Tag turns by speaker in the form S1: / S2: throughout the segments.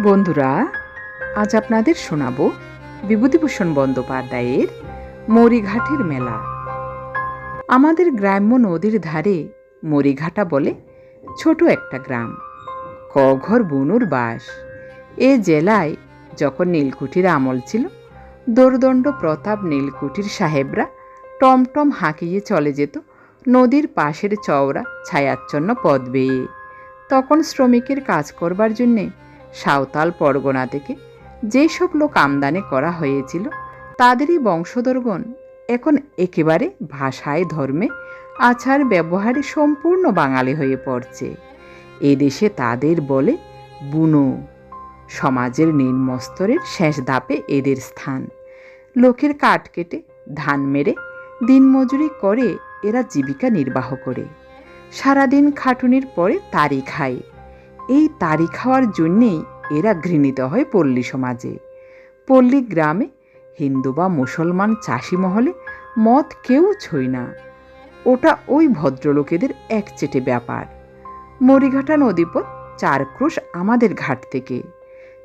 S1: বন্ধুরা, আজ আপনাদের শোনাব বিভূতিভূষণ বন্দ্যোপাধ্যায়ের মরিঘাটের মেলা। আমাদের গ্রাম্য নদীর ধারে মরিঘাটা বলে ছোট একটা গ্রাম। কঘর বুনুর বাস। এ জেলায় যখন নীলকুঠির আমল ছিল, দোর্দণ্ড প্রতাপ নীলকুঠির সাহেবরা টমটম হাঁকিয়ে চলে যেত নদীর পাশের চওড়া ছায়াচ্ছন্ন পথ বেয়ে তখন শ্রমিকের কাজ করবার জন্যে সাঁওতাল পরগনা থেকে যেসব লোক আমদানি করা হয়েছিল, তাদেরই বংশধরগণ এখন একেবারে ভাষায়, ধর্মে, আচার ব্যবহারে সম্পূর্ণ বাঙালি হয়ে পড়ছে। এদেশে তাদের বলে বুনো। সমাজের নিম্নস্তরের শেষ ধাপে এদের স্থান। লোকের কাঠ কেটে, ধান মেরে, দিনমজুরি করে এরা জীবিকা নির্বাহ করে। সারাদিন খাটুনির পরে তারি খায় এই তারি খাওয়ার জন্যেই এরা ঘৃণিত হয় পল্লী সমাজে। পল্লী গ্রামে হিন্দু বা মুসলমান চাষি মহলে মদ কেউ ছই না। ওটা ওই ভদ্রলোকেদের একচেটে ব্যাপার। মরিঘাটা নদীপথ চার ক্রোশ আমাদের ঘাট থেকে।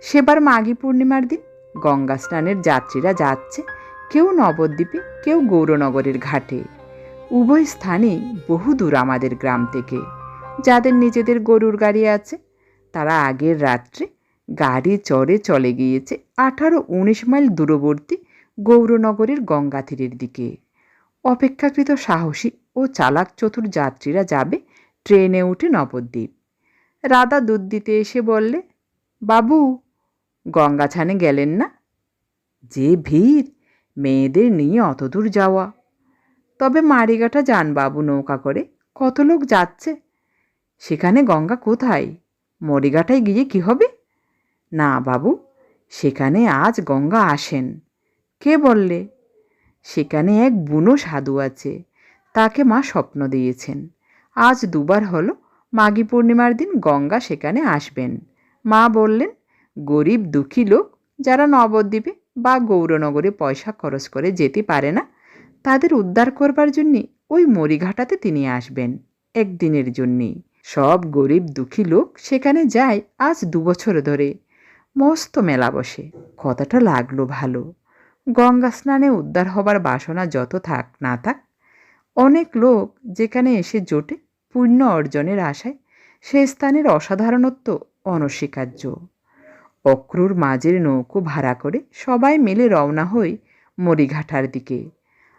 S1: সেবার মাঘী পূর্ণিমার দিন গঙ্গা স্নানের যাত্রীরা যাচ্ছে কেউ নবদ্বীপে, কেউ গৌরনগরের ঘাটে। উভয় স্থানেই বহু দূর আমাদের গ্রাম থেকে। যাদের নিজেদের গরুর গাড়ি আছে তারা আগের রাত্রে গাড়ি চড়ে চলে গিয়েছে আঠারো উনিশ মাইল দূরবর্তী গৌরনগরের গঙ্গা তীরের দিকে। অপেক্ষাকৃত সাহসী ও চালাক চতুর যাত্রীরা যাবে ট্রেনে উঠে নবদ্বীপ। রাধা দুধ দিতে এসে বললে, বাবু গঙ্গা ছানে গেলেন না? যে ভিড়, মেয়েদের নিয়ে অত দূর যাওয়া। তবে মারিগাটা যান বাবু নৌকা করে, কত লোক যাচ্ছে? সেখানে গঙ্গা কোথায়? মরিগাটায় গিয়ে কি হবে? না বাবু, সেখানে আজ গঙ্গা আসেন। কে বললে? সেখানে এক বুনো সাধু আছে, তাকে মা স্বপ্ন দিয়েছেন। আজ দুবার হলো মাঘী পূর্ণিমার দিন গঙ্গা সেখানে আসবেন। মা বললেন, গরিব দুঃখী লোক যারা নবদ্বীপে বা গৌরনগরে পয়সা খরচ করে যেতে পারে না, তাদের উদ্ধার করবার জন্যে ওই মরিঘাটাতে তিনি আসবেন, একদিনের জন্যেই। সব গরিব দুঃখী লোক সেখানে যায় আজ দুবছর ধরে। মস্ত মেলা বসে। কথাটা লাগল ভালো। গঙ্গা স্নানে উদ্ধার হবার বাসনা যত থাক না থাক, অনেক লোক যেখানে এসে জোটে পুণ্য অর্জনের আশায় সে স্থানের অসাধারণত্ব অনস্বীকার্য। অক্রুর মাঝের নৌকো ভাড়া করে সবাই মিলে রওনা হই মরিঘাটার দিকে।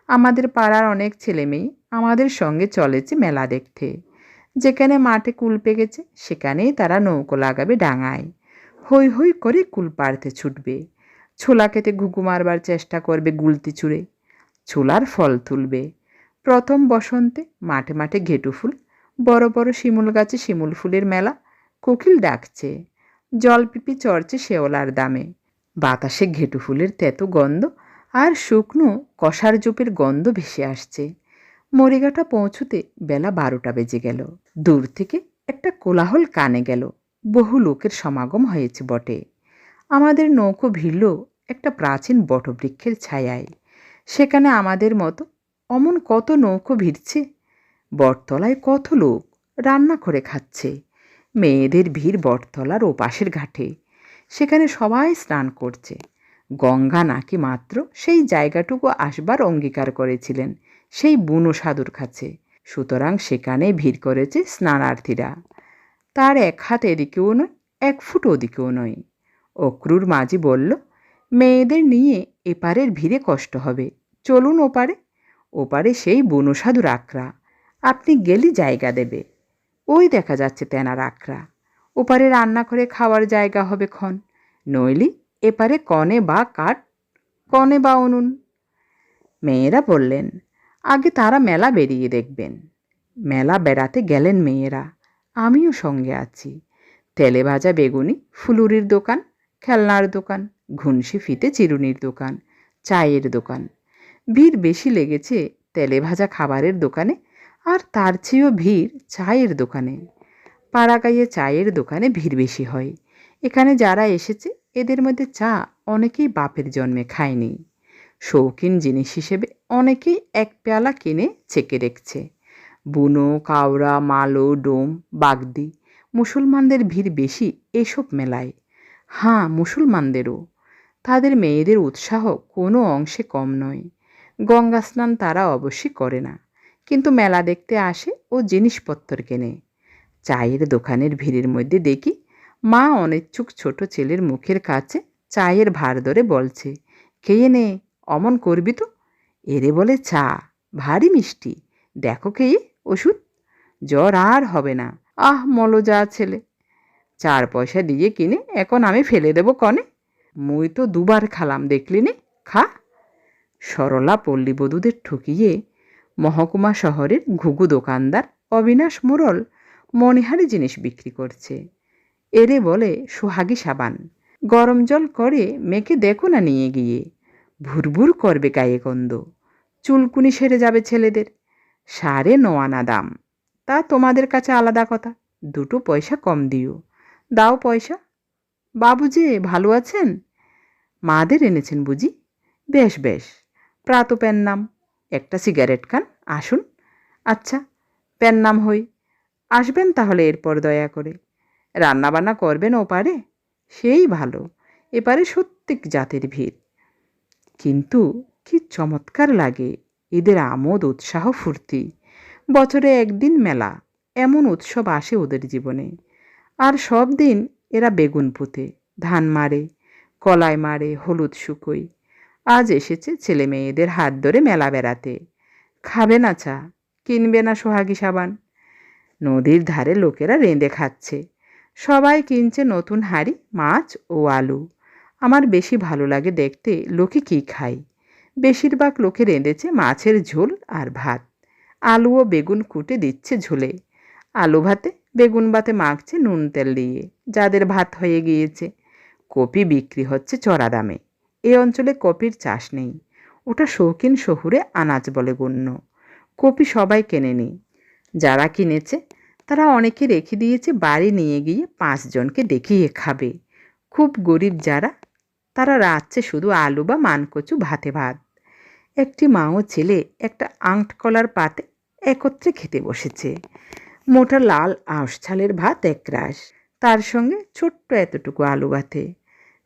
S1: আমাদের পাড়ার অনেক ছেলেমেয়ে আমাদের সঙ্গে চলেছে মেলা দেখতে। যেখানে মাঠে কুল পেকেছে, সেখানেই তারা নৌকো লাগাবে ডাঙায়। হৈ হৈ করে কুল পাড়তে ছুটবে। ছোলা খেতে ঘুঘু মারবার চেষ্টা করবে গুলতি চুড়ে ছোলার ফল তুলবে। প্রথম বসন্তে মাঠে মাঠে ঘেটু ফুল, বড় বড় শিমুল গাছে শিমুল ফুলের মেলা, কোকিল ডাকছে। জলপিপি চড়ছে শেওলার দামে। বাতাসে ঘেটু ফুলের তেতো গন্ধ আর শুকনো কষার জোপের গন্ধ ভেসে আসছে। মরিগাটা পৌঁছুতে বেলা বারোটা বেজে গেল। দূর থেকে একটা কোলাহল কানে গেল। বহু লোকের সমাগম হয়েছে বটে। আমাদের নৌকো ভিড়ল একটা প্রাচীন বটবৃক্ষের ছায়ায়। সেখানে আমাদের মতো অমন কত নৌকো ভিড়ছে? বটতলায় কত লোক রান্না করে খাচ্ছে। মেয়েদের ভিড় বটতলার ওপাশের ঘাটে। সেখানে সবাই স্নান করছে। গঙ্গা নাকি মাত্র সেই জায়গাটুকু আসবার অঙ্গীকার করেছিলেন। সেই বুনো সাধুর কাছে। সুতরাং সেখানে ভিড় করেছে স্নানার্থীরা। তার এক হাত এদিকেও নয়, এক ফুট ওদিকেও নয়। অক্রুর মাঝি বলল, মেয়েদের নিয়ে এপারের ভিড়ে কষ্ট হবে। চলুন ওপারে। ওপারে সেই বুনো সাধুর আখড়া। আপনি গেলি জায়গা দেবে। ওই দেখা যাচ্ছে তেনার আখড়া। ওপারে রান্না করে খাওয়ার জায়গা হবে ক্ষণ। নইলি এপারে কনে বা কাঠ, কনে বা উনুন। মেয়েরা বললেন আগে তারা মেলা বেরিয়ে দেখবেন। মেলা বেড়াতে গেলেন মেয়েরা। আমিও সঙ্গে আছি। তেলে ভাজা বেগুনি, ফুলুরির দোকান, খেলনার দোকান, ঘুনসি ফিতে চিরুনির দোকান, চায়ের দোকান। ভিড় বেশি লেগেছে তেলে ভাজা খাবারের দোকানে, আর তার চেয়েও ভিড় চায়ের দোকানে। পাড়াগাইয়ে চায়ের দোকানে ভিড় বেশি হয়। এখানে যারা এসেছে, এদের মধ্যে চা অনেকেই বাপের জন্মে খায়নি। শৌখিন জিনিস হিসেবে অনেকেই এক পেয়ালা কিনে চেকে দেখছে। বুনো, কাওড়া, মালো, ডোম, বাগদি, মুসলমানদের ভিড় বেশি এসব মেলায়। হ্যাঁ মুসলমানদেরও। তাদের মেয়েদের উৎসাহ কোনো অংশে কম নয়। গঙ্গা স্নান তারা অবশ্যই করে না। কিন্তু মেলা দেখতে আসে ও জিনিসপত্র কেনে। চায়ের দোকানের ভিড়ের মধ্যে দেখি মা অনিচ্ছুক ছোট ছেলের মুখের কাছে চায়ের ভার ধরে বলছে, খেয়ে নে অমন করবি তো? এরে বলে চা, ভারী মিষ্টি। দেখো খেয়ে ওষুধ? জ্বর আর হবে না। আহ মলো যা ছেলে। চার পয়সা দিয়ে কিনে এখন আমি ফেলে দেব কনে। মুই তো দুবার খালাম, দেখলি নে? খা। সরলা পল্লীবধূদের ঠকিয়ে মহকুমা শহরের ঘুঘু দোকানদার অবিনাশ মোড়ল মণিহারি জিনিস বিক্রি করছে। এরে বলে সোহাগী সাবান। গরম জল করে মেখে দেখো না নিয়ে গিয়ে। ভুরভুর করবে গায়ে গন্ধ। চুলকুনি সেরে যাবে ছেলেদের। সাড়ে নোয়ানা দাম। তা তোমাদের কাছে আলাদা কথা। দুটো পয়সা কম দিও। দাও পয়সা। বাবু যে ভালো আছেন? মাদের এনেছেন বুঝি? বেশ বেশ। প্রাত প্যান নাম। একটা সিগারেট খান, আসুন। আচ্ছা প্যান নাম হই। আসবেন তাহলে এরপর দয়া করে। রান্নাবান্না করবেন ওপারে? সেই ভালো। এপারে সত্যিক জাতের ভিড় কিন্তু কি চমৎকার লাগে এদের আমোদ, উৎসাহ, ফুর্তি। বছরে একদিন মেলা, এমন উৎসব আসে ওদের জীবনে। আর সব দিন এরা বেগুন পুঁতে, ধান মারে, কলাই মারে, হলুদ শুকোয়। আজ এসেছে ছেলে মেয়েদের হাত ধরে মেলা বেড়াতে। খাবে না চা, কিনবে না সোহাগী সাবান। নদীর ধারে লোকেরা রেঁধে খাচ্ছে। সবাই কিনছে নতুন হাঁড়ি, মাছ ও আলু। আমার বেশি ভালো লাগে দেখতে লোকে কী খায়। বেশিরভাগ লোকে রেঁধেছে মাছের ঝোল আর ভাত। আলু ও বেগুন কুটে দিচ্ছে ঝোলে। আলু ভাতে বেগুন ভাতে মাখছে নুন তেল দিয়ে, যাদের ভাত হয়ে গিয়েছে। কপি বিক্রি হচ্ছে চড়া দামে। এ অঞ্চলে কপির চাষ নেই। ওটা শৌখিন শহুরে আনাজ বলে গণ্য। কপি সবাই কেনে কেনেনি। যারা কিনেছে, তারা অনেকে রেখে দিয়েছে বাড়ি নিয়ে গিয়ে পাঁচজনকে দেখিয়ে খাবে। খুব গরিব যারা তারা রাচ্ছে শুধু আলু বা মানকচু, ভাতে ভাত। একটি মা ও ছেলে একটা আংট কলার পাতে একত্রে খেতে বসেছে। মোটা লাল আঁশ ছালের ভাত একরাশ। তার সঙ্গে ছোট্ট এতটুকু আলু ভাতে।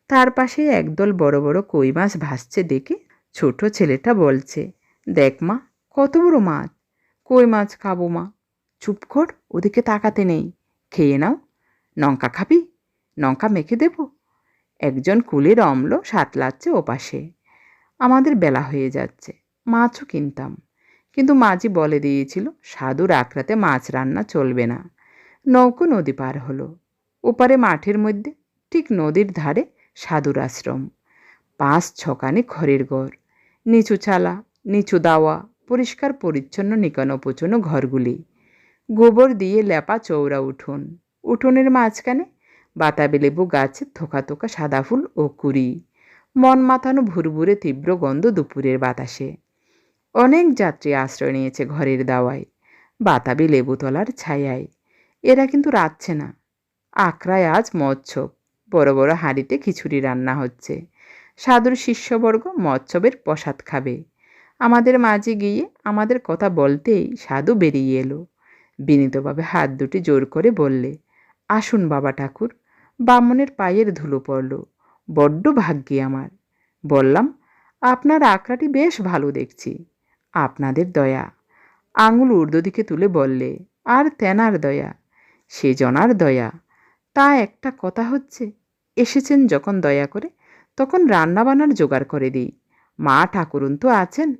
S1: তার পাশে একদল বড় বড় কই মাছ ভাসছে দেখে ছোট ছেলেটা বলছে, দেখ মা, কত বড় মাছ। কই মাছ খাব মা? চুপ কর, ওদিকে তাকাতে নেই। খেয়ে নাও। লঙ্কা খাবি? লঙ্কা মেখে দেব? একজন কুলির অম্ল সাত সাতলাচ্ছে ওপাশে। আমাদের বেলা হয়ে যাচ্ছে, মাছও কিনতাম। কিন্তু মাঝি বলে দিয়েছিল, সাধুর আখড়াতে মাছ রান্না চলবে না। নৌকো নদী পার হলো। ওপারে মাঠের মধ্যে, ঠিক নদীর ধারে সাধুর আশ্রম। পাঁচ ছকানি খড়ের ঘর, নিচু চালা নিচু দাওয়া, পরিষ্কার পরিচ্ছন্ন নিকানো পোচনো ঘরগুলি। গোবর দিয়ে লেপা চৌড়া উঠোন। উঠোনের মাঝখানে বাতাবি লেবু গাছের থোকা থোকা সাদা ফুল ও কুড়ি। মন মাথানো ভুরভুরে তীব্র গন্ধ দুপুরের বাতাসে। অনেক যাত্রী আশ্রয় নিয়েছে ঘরের দাওয়ায়। বাতাবি লেবুতলার ছায়ায়। এরা কিন্তু রাখছে না। আকরায় আজ মৎস্যব বড় বড় হাঁড়িতে খিচুড়ি রান্না হচ্ছে। সাধুর শিষ্যবর্গ মৎস্যবের প্রসাদ খাবে। আমাদের মাঝে গিয়ে আমাদের কথা বলতেই সাধু বেরিয়ে এলো। বিনীতভাবে হাত দুটি জোর করে বললে, আসুন বাবা ঠাকুর বামনের পায়ের ধুলো পড়ল। বড্ড ভাগ্যে আমার। বললাম, আপনার আঁকড়াটি বেশ ভালো দেখছি। আপনাদের দয়া। আঙুল ঊর্ধ্ব দিকে তুলে বললে, আর তেনার দয়া। সে জনার দয়া। তা একটা কথা হচ্ছে, এসেছেন যখন দয়া করে, তখন রান্নাবান্নার জোগাড় করে দিই। মা ঠাকুরুন তো আছেন।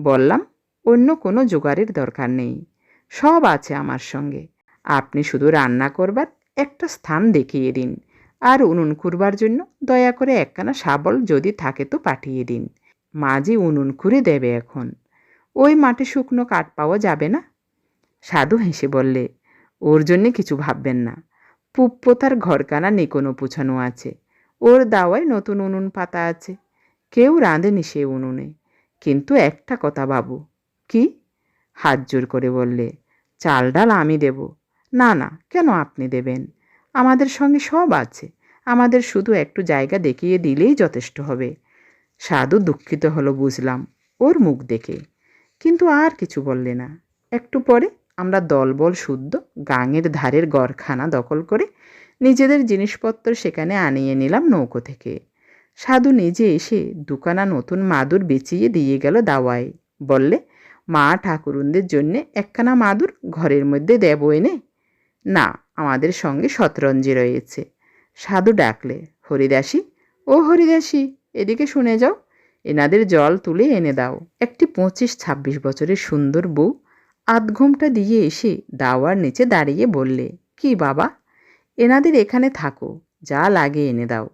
S1: বললাম, অন্য কোনো জোগাড়ের দরকার নেই। সব আছে আমার সঙ্গে। আপনি শুধু রান্না করবার একটা স্থান দেখিয়ে দিন। আর উনুন খুঁড়বার জন্য দয়া করে একখানা শাবল যদি থাকে তো পাঠিয়ে দিন। মাঝি উনুন খুঁড়ে দেবে এখন। ওই মাঠে শুকনো কাঠ পাওয়া যাবে না? সাধু হেসে বললে, ওর জন্যে কিছু ভাববেন না। পুপ্পোতার ঘরকানা নিকোনো পুছানো আছে। ওর দাওয়ায় নতুন উনুন পাতা আছে। কেউ রাঁধেনি সে উনুনে। কিন্তু একটা কথা বাবু। কি? হাত জোর করে বললে, চাল ডাল আমি দেব। না না, কেন আপনি দেবেন? আমাদের সঙ্গে সব আছে। আমাদের শুধু একটু জায়গা দেখিয়ে দিলেই যথেষ্ট হবে। সাধু দুঃখিত হলো বুঝলাম, ওর মুখ দেখে। কিন্তু আর কিছু বললে না। একটু পরে আমরা দলবল শুদ্ধ গাঙের ধারের গড়খানা দখল করে নিজেদের জিনিসপত্র সেখানে আনিয়ে নিলাম নৌকো থেকে। সাধু নিজে এসে দুকানা নতুন মাদুর বেচিয়ে দিয়ে গেল দাওয়ায়। বললে, মা ঠাকুরুনদের জন্যে একখানা মাদুর ঘরের মধ্যে দেব এনে না, আমাদের সঙ্গে শতরঞ্জি রয়েছে। সাধু ডাকলে, হরিদাসী, ও হরিদাসী, এদিকে শুনে যাও। এনাদের জল তুলে এনে দাও। একটি পঁচিশ ছাব্বিশ বছরের সুন্দর বউ। আধ ঘুমটা দিয়ে এসে দাওয়ার নিচে দাঁড়িয়ে বললে, কি বাবা, এনাদের এখানে থাকো, যা লাগে এনে দাও।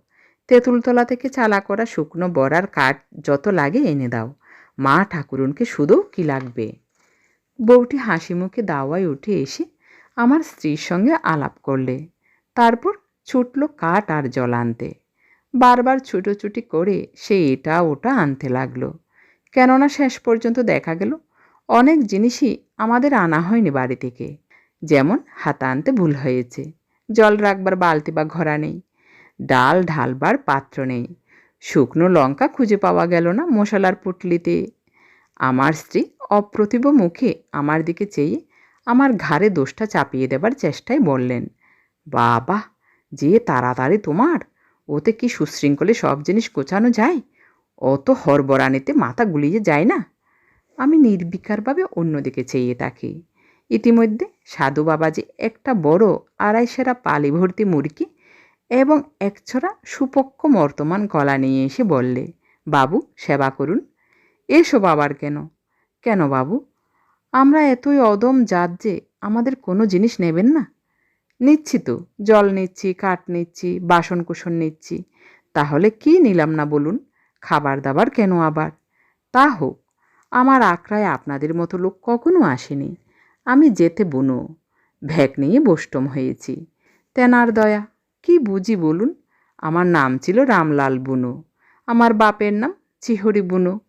S1: তেঁতুলতলা থেকে চালা করা শুকনো বড়ার কাঠ যত লাগে এনে দাও। মা ঠাকুরুনকে শুধু কি লাগবে? বউটি হাসি মুখে দাওয়ায় উঠে এসে আমার স্ত্রীর সঙ্গে আলাপ করলে। তারপর ছুটল কাঠ আর জল আনতে। বারবার ছুটোছুটি করে সে এটা ওটা আনতে লাগল। কেননা শেষ পর্যন্ত দেখা গেল, অনেক জিনিসই আমাদের আনা হয়নি বাড়ি থেকে। যেমন হাতা আনতে ভুল হয়েছে, জল রাখবার বালতি বা ঘরা নেই, ডাল ঢালবার পাত্র নেই, শুকনো লঙ্কা খুঁজে পাওয়া গেল না মশলার পুটলিতে। আমার স্ত্রী অপ্রতিভ মুখে আমার দিকে চেয়ে আমার ঘাড়ে দোষটা চাপিয়ে দেবার চেষ্টায় বললেন, বাবা, যে তাড়াতাড়ি তোমার, ওতে কি সুশৃঙ্খলে সব জিনিস গোছানো যায়? অত হরবরানিতে মাথা গুলিয়ে যায় না? আমি নির্বিকারভাবে অন্যদিকে চেয়ে থাকি। ইতিমধ্যে সাধু বাবা যে একটা বড় আড়াইশেরা পালি ভর্তি মুরগি এবং একছড়া সুপক্ষ মর্তমান কলা নিয়ে এসে বললে, বাবু, সেবা করুন। এসো বাবার কেন? কেন বাবু? আমরা এতই অদম জাত যে আমাদের কোনো জিনিস নেবেন না। নিচ্ছি তো, জল নিচ্ছি, কাঠ নিচ্ছি বাসন কুসন নিচ্ছি। তাহলে কি নিলাম না বলুন? খাবার দাবার কেন আবার? তা হোক, আমার আখড়ায় আপনাদের মতো লোক কখনো আসেনি। আমি যেতে বুনো ভ্যাক নিয়ে বষ্টম হয়েছি। তেনার দয়া, কি বুঝি বলুন? আমার নাম ছিল রামলাল বুনো, আমার বাপের নাম চিহরি বুনো,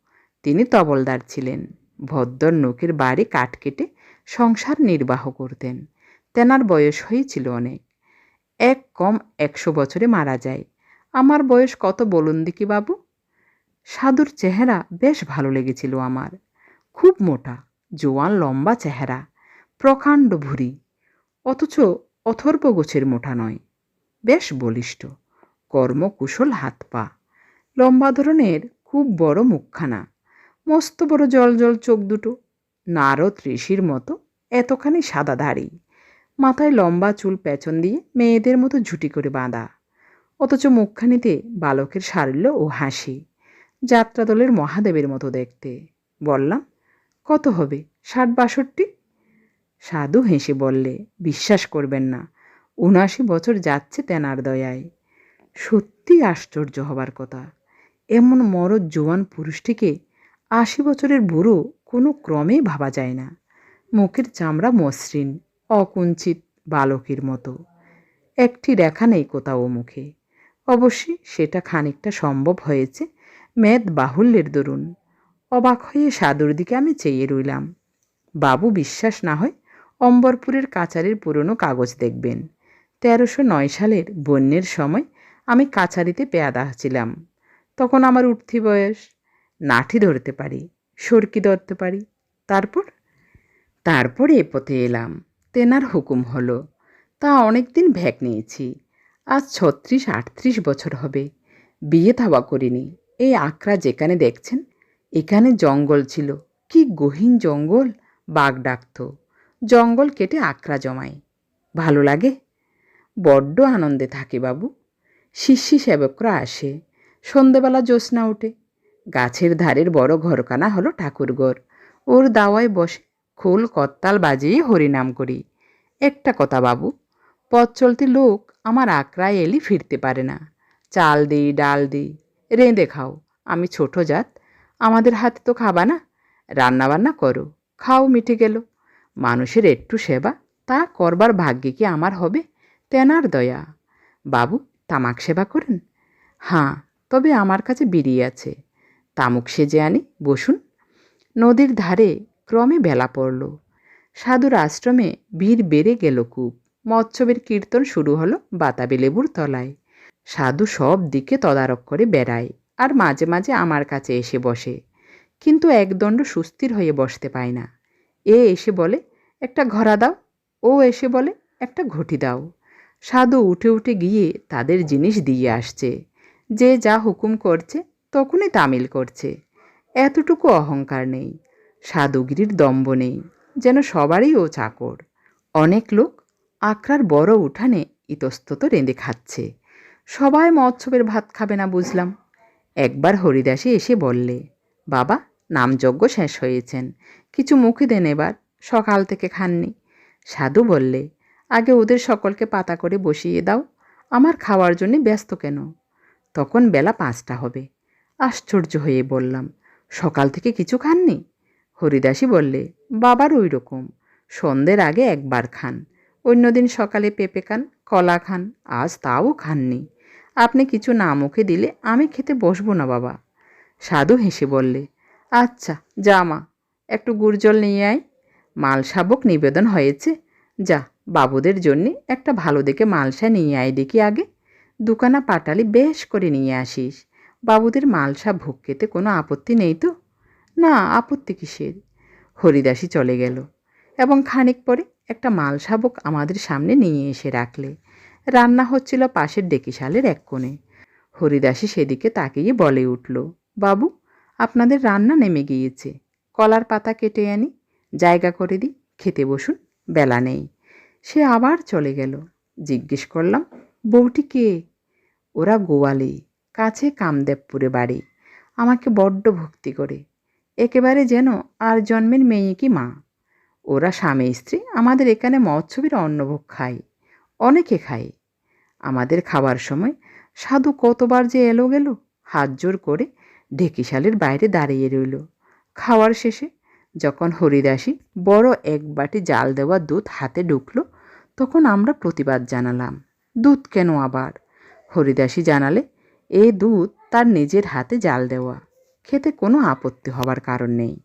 S1: তিনি তবলদার ছিলেন। ভদ্র নোকের বাড়ি কাঠ কেটে সংসার নির্বাহ করতেন। তেনার বয়স হয়েছিল অনেক। এক কম একশো বছরে মারা যায়। আমার বয়স কত বলুন দিকি বাবু? সাধুর চেহারা বেশ ভালো লেগেছিল আমার। খুব মোটা, জোয়ান লম্বা চেহারা, প্রকাণ্ড ভুরি, অথচ অথর্ব গোছের মোটা নয়, বেশ বলিষ্ঠ, কর্মকুশল হাত পা, লম্বা ধরনের খুব বড় মুখখানা মস্ত বড় জল জল চোখ দুটো। নারদ ঋষির মতো, এতখানি সাদা দাড়ি মাথায় লম্বা চুল পেছন দিয়ে মেয়েদের মতো ঝুটি করে বাঁধা। অথচ মুখখানিতে বালকের সারল্য ও হাসি। যাত্রাদলের মহাদেবের মতো দেখতে। বললাম, কত হবে? ষাট বাষট্টি? সাধু হেসে বললে, বিশ্বাস করবেন না, উনআশি বছর যাচ্ছে তেনার দয়ায়। সত্যি আশ্চর্য হবার কথা। এমন মরদ জোয়ান পুরুষটিকে আশি বছরের বুড়ো কোনো ক্রমেই ভাবা যায় না। মুখের চামড়া মসৃণ, অকুঞ্চিত বালকের মতো। একটি রেখা নেই কোথাও মুখে। অবশ্যই সেটা খানিকটা সম্ভব হয়েছে মেদ বাহুল্যের দরুন। অবাক হয়ে সাধুর দিকে আমি চেয়ে রইলাম। বাবু বিশ্বাস না হয় অম্বরপুরের কাচারির পুরনো কাগজ দেখবেন। তেরোশো নয় সালের বন্যের সময় আমি কাছারিতে পেয়াদা ছিলাম। তখন আমার উঠতি বয়স নাঠি ধরতে পারি, সরকি ধরতে পারি। তারপর? তারপরে এ পথে এলাম, তেনার হুকুম হলো, তা অনেক দিন ভ্যাক নিয়েছি, আজ ছত্রিশ, আটত্রিশ বছর হবে, বিয়ে থাওয়া করিনি, এই আকরা যেখানে দেখছেন, এখানে জঙ্গল ছিল, কি গহীন জঙ্গল, বাঘ ডাকত, জঙ্গল কেটে আকরা জমায়, ভালো লাগে? বড্ড আনন্দে থাকে বাবু, শিষ্যি সেবকরা আসে, সন্ধেবেলা জ্যোৎস্না ওঠে গাছের ধারের বড় ঘরখানা হলো ঠাকুরঘর। ওর দাওয়ায় বসে খোল, কত্তাল বাজিয়ে হরিনাম করি। একটা কথা বাবু, পথ চলতি লোক আমার আকড়ায় এলি ফিরতে পারে না। চাল দিই, ডাল দিই, রেঁধে খাও, আমি ছোট জাত, আমাদের হাতে তো খাবা না। রান্নাবান্না করো, খাও মিটে গেল। মানুষের একটু সেবা, তা করবার ভাগ্যে কি আমার হবে? তেনার দয়া। বাবু, তামাক সেবা করেন? হ্যাঁ তবে আমার কাছে বিড়ি আছে। তামুক সেজে আনি, বসুন। নদীর ধারে ক্রমে বেলা পড়ল। সাধুর আশ্রমে ভিড় বেড়ে গেল কূপ মৎসবের কীর্তন শুরু হলো বাতাবি লেবুর তলায়। সাধু সব দিকে তদারক করে বেড়ায় আর মাঝে মাঝে আমার কাছে এসে বসে। কিন্তু একদণ্ড সুস্থির হয়ে বসতে পায় না। এ এসে বলে, একটা ঘোড়া দাও। ও এসে বলে, একটা ঘটি দাও। সাধু উঠে উঠে গিয়ে তাদের জিনিস দিয়ে আসছে। যে যা হুকুম করছে তখনই তামিল করছে। এতটুকু অহংকার নেই, সাধুগিরির দম্ব নেই, যেন সবারই ও চাকর। অনেক লোক আখড়ার বড় উঠানে ইতস্তত রেঁধে খাচ্ছে। সবাই মৎসবের ভাত খাবে না বুঝলাম। একবার হরিদাসী এসে বললে, বাবা, নামযজ্ঞ শেষ হয়েছেন। কিছু মুখে দেন এবার, সকাল থেকে খাননি। সাধু বললে, আগে ওদের সকলকে পাতা করে বসিয়ে দাও, আমার খাওয়ার জন্য ব্যস্ত কেন? তখন বেলা পাঁচটা হবে। আশ্চর্য হয়ে বললাম, সকাল থেকে কিছু খাননি? হরিদাসী বললে, বাবার ওই রকম। সন্ধ্যের আগে একবার খান। অন্যদিন সকালে পেঁপে খান, কলা খান, আজ তাও খাননি। আপনি কিছু না মুখে দিলে আমি খেতে বসবো না, বাবা। সাধু হেসে বললে আচ্ছা যা মা, একটু গুড়জল নিয়ে আয়। মাল শাবক নিবেদন হয়েছে। যা, বাবুদের জন্যে একটা ভালো দেখে মালসা নিয়ে আয় দেখি আগে। দুকানা পাটালি বেশ করে নিয়ে আসিস। বাবুদের মালসা ভোগ খেতে কোনো আপত্তি নেই তো? না, আপত্তি কিসের? হরিদাসী চলে গেল এবং খানিক পরে একটা মাল শাবক আমাদের সামনে নিয়ে এসে রাখলে। রান্না হচ্ছিল পাশের ডেকিশালের এক কোণে। হরিদাসী সেদিকে তাকিয়ে বলে উঠল, বাবু, আপনাদের রান্না নেমে গিয়েছে। কলার পাতা কেটে আনি, জায়গা করে দিই, খেতে বসুন, বেলা নেই। সে আবার চলে গেল। জিজ্ঞেস করলাম, বউটি কে? ওরা গোয়ালি। কাছে কামদেবপুরে বাড়ি। আমাকে বড্ড ভক্তি করে। একেবারে যেন আর জন্মের মেয়ে কি মা? ওরা স্বামী, স্ত্রী, আমাদের এখানে মৎস্যবীর অন্নভোগ খায়, অনেকে খায়। আমাদের খাবার সময় সাধু কতবার যে এলো গেল হাত জোর করে ঢেকিশালের বাইরে দাঁড়িয়ে রইল। খাওয়ার শেষে যখন হরিদাসী বড় এক বাটি জাল দেওয়া দুধ হাতে ঢুকলো, তখন আমরা প্রতিবাদ জানালাম, দুধ কেন আবার? হরিদাসী জানালে এ দুধ তার নিজের হাতে জাল দেওয়া। খেতে কোনো আপত্তি হবার কারণ নেই।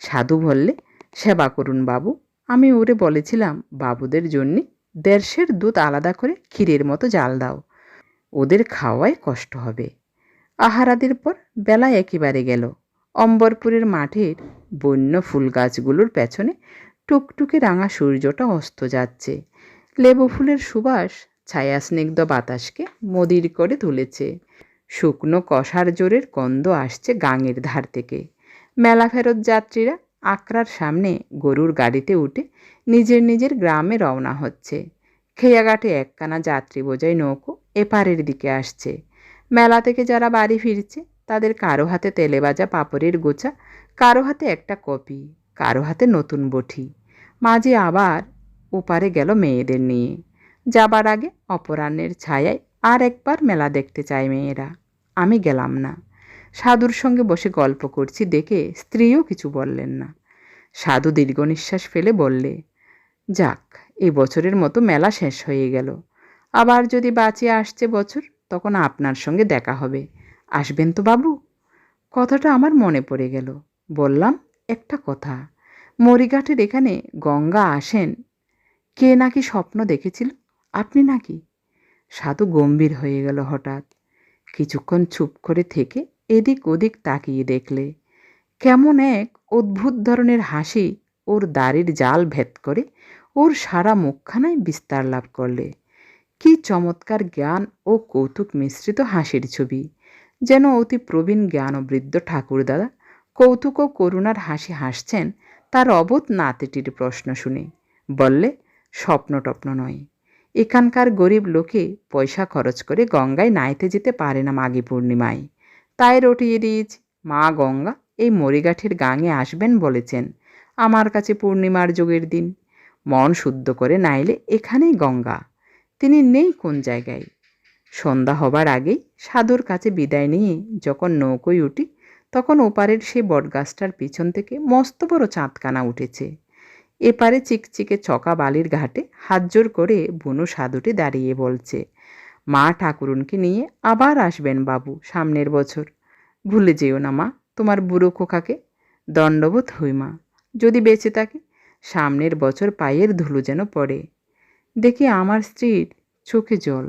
S1: সাধু বললে, সেবা করুন বাবু। আমি ওরে বলেছিলাম, বাবুদের জন্যে দেড়শের দুধ আলাদা করে ক্ষীরের মতো জাল দাও। ওদের খাওয়ায় কষ্ট হবে। আহারাদের পর বেলা একেবারে গেল। অম্বরপুরের মাঠের বন্য ফুল গাছগুলোর পেছনে টুকটুকে রাঙা সূর্যটা অস্ত যাচ্ছে। লেবু ফুলের সুবাস ছায়াস্নিগ্ধ বাতাসকে মদির করে তুলেছে। শুকনো কষার জোরের গন্ধ আসছে গাঙের ধার থেকে। মেলা ফেরত যাত্রীরা আকরার সামনে গরুর গাড়িতে উঠে নিজের নিজের গ্রামে রওনা হচ্ছে। খেয়াঘাটে একখানা যাত্রী বোঝাই নৌকো এপারের দিকে আসছে। মেলা থেকে যারা বাড়ি ফিরছে, তাদের কারও হাতে তেলে ভাজা পাপড়ের গোছা, কারও হাতে একটা কপি, কারও হাতে নতুন বটি মাঝে আবার ওপারে গেল মেয়েদের নিয়ে। যাবার আগে অপরাহ্নের ছায়ায় আর একবার মেলা দেখতে চায় মেয়েরা। আমি গেলাম না। সাধুর সঙ্গে বসে গল্প করছি দেখে স্ত্রীও কিছু বললেন না। সাধু দীর্ঘ নিঃশ্বাস ফেলে বললে, যাক এই বছরের মতো মেলা শেষ হয়ে গেল। আবার যদি বাঁচিয়ে আসছে বছর, তখন আপনার সঙ্গে দেখা হবে। আসবেন তো বাবু? কথাটা আমার মনে পড়ে গেল। বললাম, একটা কথা। মরিঘাটের এখানে গঙ্গা আসেন। কে নাকি স্বপ্ন দেখেছিল? আপনি নাকি? সাধু গম্ভীর হয়ে গেল হঠাৎ। কিছুক্ষণ চুপ করে থেকে এদিক ওদিক তাকিয়ে দেখলে কেমন এক অদ্ভুত ধরনের হাসি ওর দাড়ির জাল ভেদ করে ওর সারা মুখখানায় বিস্তার লাভ করলে। কি চমৎকার জ্ঞান ও কৌতুক মিশ্রিত হাসির ছবি। যেন অতি প্রবীণ জ্ঞান ও বৃদ্ধ ঠাকুরদাদা কৌতুক ও করুণার হাসি হাসছেন তার অবোধ নাতিটির প্রশ্ন শুনে। বললে স্বপ্ন টপ্ন নয়। এখানকার গরিব লোকে পয়সা খরচ করে গঙ্গায় নাইতে যেতে পারে না মাঘী পূর্ণিমায়। তাই রটিয়ে দিয়েছি মা গঙ্গা এই মরিগাঠের গাঙে আসবেন বলেছেন, আমার কাছে পূর্ণিমার যোগের দিন। মন শুদ্ধ করে নাইলে এখানেই গঙ্গা। তিনি নেই কোন জায়গায়। সন্ধ্যা হবার আগেই সাধুর কাছে বিদায় নিয়ে যখন নৌকোয় উঠি, তখন ওপারের সেই বটগাছটার পিছন থেকে মস্ত বড় চাঁদকানা উঠেছে। এপারে চিকচিকে ছকা বালির ঘাটে হাত করে বুনু সাধুটি দাঁড়িয়ে বলছে, মা ঠাকুরুনকে নিয়ে আবার আসবেন বাবু সামনের বছর। ভুলে যেও না মা তোমার বুড়ো খোকাকে। দণ্ডবোধ হই মা, যদি বেঁচে থাকে সামনের বছর পায়ের ধুলো যেন পড়ে। দেখি আমার স্ত্রীর চোখে জল।